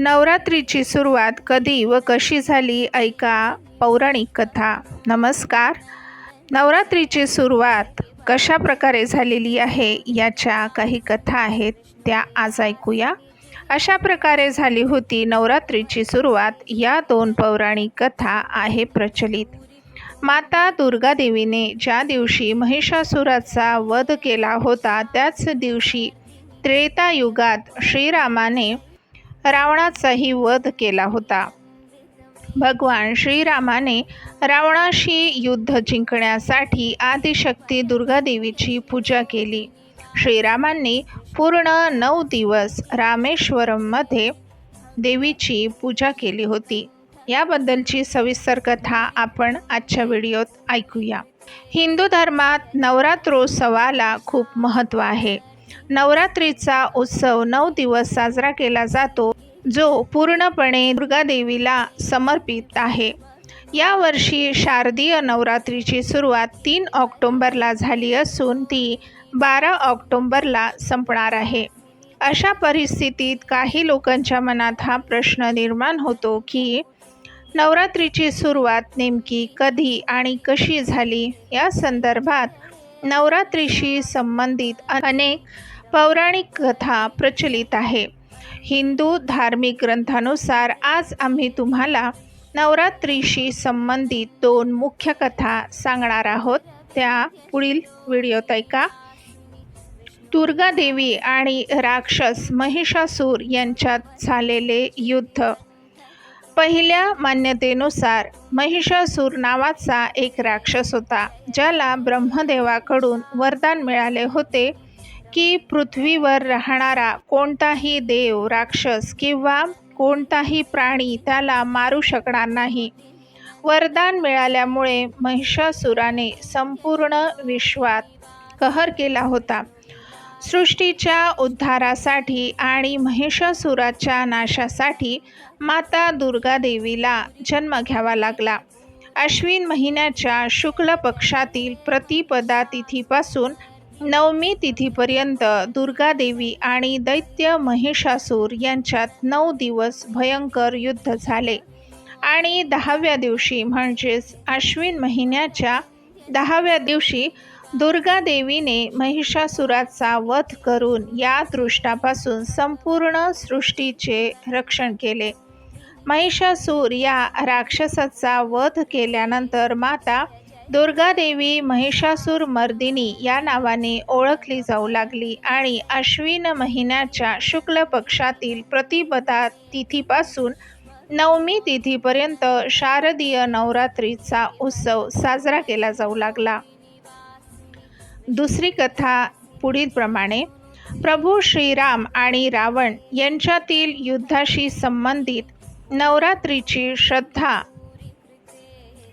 नवरात्रीची सुरुवात कधी व कशी झाली ऐका पौराणिक कथा. नमस्कार. नवरात्रीची सुरुवात कशा प्रकारे झालेली आहे याच्या काही कथा आहेत त्या आज ऐकूया. अशा प्रकारे झाली होती नवरात्रीची सुरुवात या दोन पौराणिक कथा आहे प्रचलित. माता दुर्गादेवीने ज्या दिवशी महिषासुराचा वध केला होता त्याच दिवशी त्रेतायुगात श्रीरामाने रावणाचाही वध केला होता. भगवान श्रीरामाने रावणाशी युद्ध जिंकण्यासाठी आदिशक्ती दुर्गादेवीची पूजा केली. श्रीरामांनी पूर्ण नऊ दिवस रामेश्वरममध्ये देवीची पूजा केली होती. याबद्दलची सविस्तर कथा आपण आजच्या व्हिडिओत ऐकूया. हिंदू धर्मात नवरात्रोत्सवाला खूप महत्त्व आहे. नवरात्रीचा उत्सव नऊ दिवस साजरा केला जातो जो पूर्णपणे दुर्गादेवीला समर्पित आहे. यावर्षी शारदीय नवरात्रीची सुरुवात तीन ऑक्टोंबरला झाली असून ती बारा ऑक्टोंबरला संपणार आहे. अशा परिस्थितीत काही लोकांच्या मनात हा प्रश्न निर्माण होतो की नवरात्रीची सुरुवात नेमकी कधी आणि कशी झाली? या संदर्भात नवरात्रीशी संबंधित अनेक पौराणिक कथा प्रचलित आहे. हिंदू धार्मिक ग्रंथानुसार आज आम्ही तुम्हाला नवरात्रीशी संबंधित दोन मुख्य कथा सांगणार आहोत. त्या पुढील व्हिडिओत ऐका. दुर्गा देवी आणि राक्षस महिषासूर यांच्यात झालेले युद्ध. पहिल्या मान्यतेनुसार महिषासूर नावाचा एक राक्षस होता ज्याला ब्रह्मदेवाकडून वरदान मिळाले होते की पृथ्वीवर राहणारा कोणताही देव राक्षस किंवा कोणताही प्राणी त्याला मारू शकणार नाही. वरदान मिळाल्यामुळे महिषासुराने संपूर्ण विश्वात कहर केला होता. सृष्टीच्या उद्धारासाठी आणि महिषासुराच्या नाशासाठी माता दुर्गा देवीला जन्म घ्यावा लागला. अश्विन महिन्याच्या शुक्ल पक्षातील प्रतिपदा तिथीपासून नवमी तिथीपर्यंत दुर्गादेवी आणि दैत्य महिषासूर यांच्यात नऊ दिवस भयंकर युद्ध झाले. आणि दहाव्या दिवशी म्हणजेच अश्विन महिन्याच्या दहाव्या दिवशी दुर्गादेवीने महिषासुराचा वध करून या दृष्टापासून संपूर्ण सृष्टीचे रक्षण केले. महिषासूर या राक्षसाचा वध केल्यानंतर माता दुर्गादेवी महिषासूर मर्दिनी या नावाने ओळखली जाऊ लागली आणि अश्विन महिन्याच्या शुक्ल पक्षातील प्रतिपदा तिथीपासून नवमी तिथीपर्यंत शारदीय नवरात्रीचा उत्सव साजरा केला जाऊ लागला. दुसरी कथा पुढीलप्रमाणे. प्रभू श्रीराम आणि रावण यांच्यातील युद्धाशी संबंधित नवरात्रीची श्रद्धा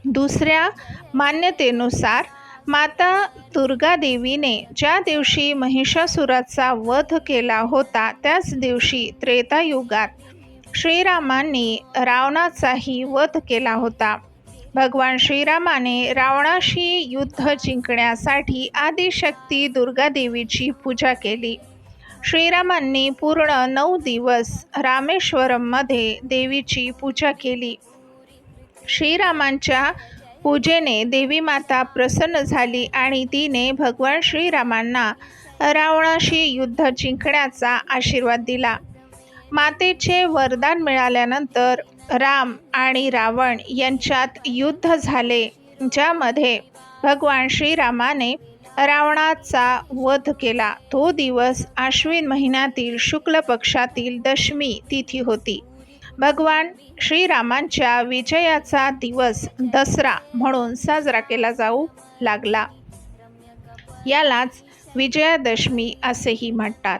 दुसऱ्या मान्यतेनुसार माता दुर्गादेवीने ज्या दिवशी महिषासुराचा वध केला होता त्याच दिवशी त्रेतायुगात श्रीरामांनी रावणाचाही वध केला होता. भगवान श्रीरामाने रावणाशी युद्ध जिंकण्यासाठी आदिशक्ती दुर्गादेवीची पूजा केली. श्रीरामांनी पूर्ण नऊ दिवस रामेश्वरममध्ये देवीची पूजा केली. श्रीरामांच्या पूजेने देवी माता प्रसन्न झाली आणि तिने भगवान श्रीरामांना रावणाशी युद्ध जिंकण्याचा आशीर्वाद दिला. मातेचे वरदान मिळाल्यानंतर राम आणि रावण यांच्यात युद्ध झाले ज्यामध्ये भगवान श्रीरामाने रावणाचा वध केला. तो दिवस आश्विन महिन्यातील शुक्ल पक्षातील दशमी तिथी होती. भगवान श्रीरामांच्या विजयाचा दिवस दसरा म्हणून साजरा केला जाऊ लागला. यालाच विजयादशमी असेही म्हणतात.